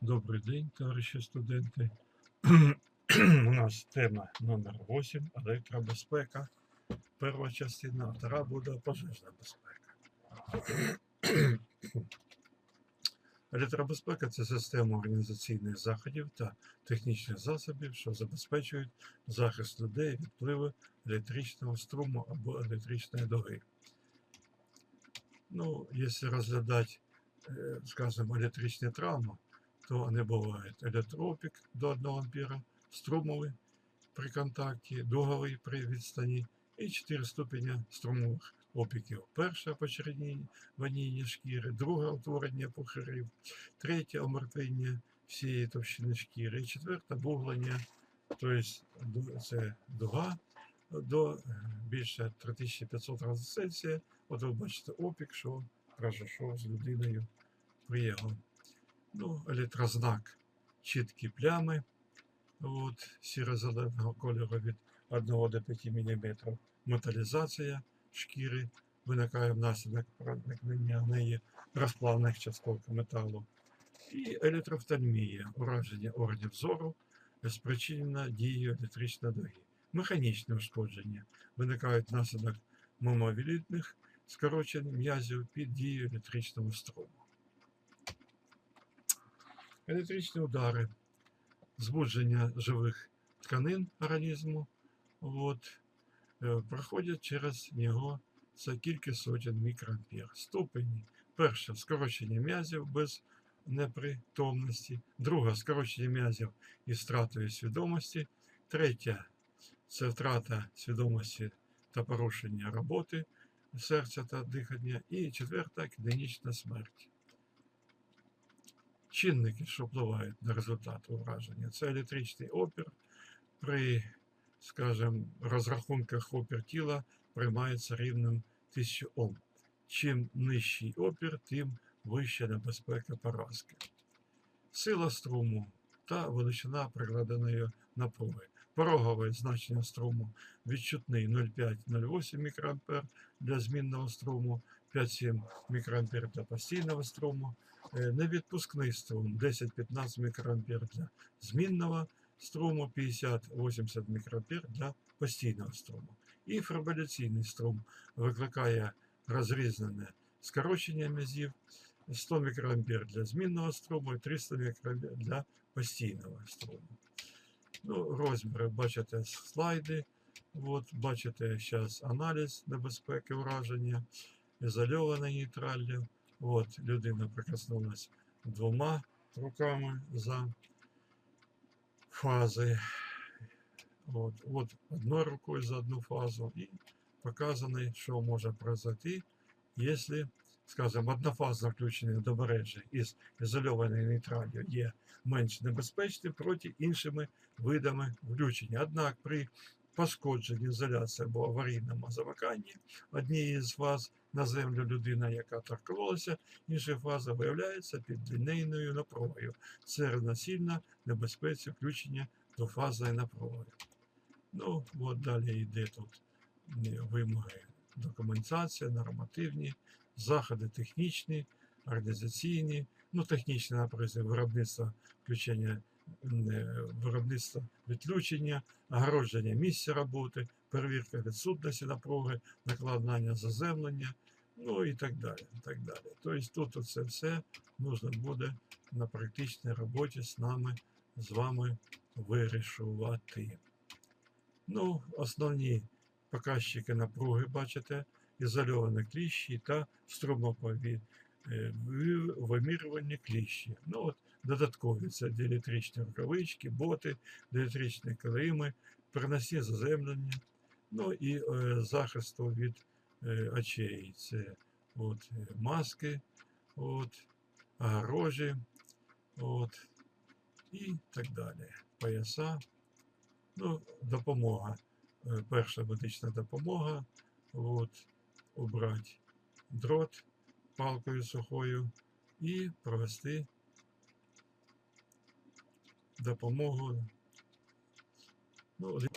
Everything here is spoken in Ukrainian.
Добрий день, товариші студенти. У нас тема номер 8 електробезпека. Перша частина, втора буде пожежна безпека. Електробезпека це система організаційних заходів та технічних засобів, що забезпечують захист людей від впливу електричного струму або електричної дуги. Ну, якщо розглядати, е, скажімо, електричні травми, то вони бувають електроопік до 1 ампера, струмовий при контакті, дуговий при відстані і 4 ступеня струмових опіків. Перше почерніння шкіри, друге утворення пухарів, третє омертвення всієї товщини шкіри, і четверте буглення, тобто це дуга до е, більше 3500 градусів Цельсія. От ви бачите опік, що пройшов з людиною при його ну, електрознак, чіткі плями от, сіро-зеленого кольору від 1 до 5 мм. Металізація шкіри виникає внаслідок проникнення неї розплавних часток металу. І електрофтальмія, ураження органів зору, спричинена дією електричної дуги. Механічне ушкодження виникають внаслідок мимовілітних скорочень м'язів під дією електричного струму. Електричні удари, збудження живих тканин організму от, е, проходять через нього за кілька сотень мікроампер. Ступені. Перше скорочення м'язів без непритомності, друге скорочення м'язів із втратою свідомості, третє це втрата свідомості та порушення роботи серця та дихання, і четверта клінічна смерть. Чинники, що впливають на результат ураження, це електричний опір. При, скажімо, розрахунках опір тіла приймається рівнем 1000 Ом. Чим нижчий опір, тим вища небезпека поразки. Сила струму та величина прикладеної напруги. Порогове значення струму відчутний 0,5-0,8 мА для змінного струму, 5,7 мА для постійного струму, невідпускний струм 10-15 мікроампер для змінного струму, 50-80 мікроампер для постійного струму. І фібриляційний струм викликає розрізнене скорочення м'язів, 100 мікроампер для змінного струму і 300 мікроампер для постійного струму. Ну, розміри бачите слайди. От, бачите зараз аналіз небезпеки ураження, ізольоване нейтраллю. От людина прикоснулась двома руками за фази. От, от одною рукою за одну фазу. І показано, що може произойти, якщо, скажімо, включення до мережі із ізольованою нейтралью є менш небезпечним проти іншими видами включення. Однак при пошкодженні ізоляції або аварійному замиканні однієї з фаз на землю людина, яка торкнулася, інша фаза виявляється під лінейною напругою. Це равносильно небезпеці включення до фазної напруги. Ну, от далі йде тут вимоги документація, нормативні, заходи технічні, організаційні, ну, технічне, наприклад, виробництво включення виробництва відключення, огородження місця роботи, перевірка відсутності напруги, накладання заземлення, ну і так далі. Так далі. Тобто тут це все можна буде на практичній роботі з нами, з вами вирішувати. Ну, основні показчики напруги, бачите, ізольовані кліщі та струмопові е, вимірювання кліщі. Ну, от, додаткові це діелектричні рукавички, боти, діелектричні килими, переносні заземлення, ну і е, захисту від е, очей. Це от, е, маски, от, огорожі, от, і так далі. Пояса. Ну, допомога. Перша медична допомога. От, убрати дрот палкою сухою і провести допомогу. Ну,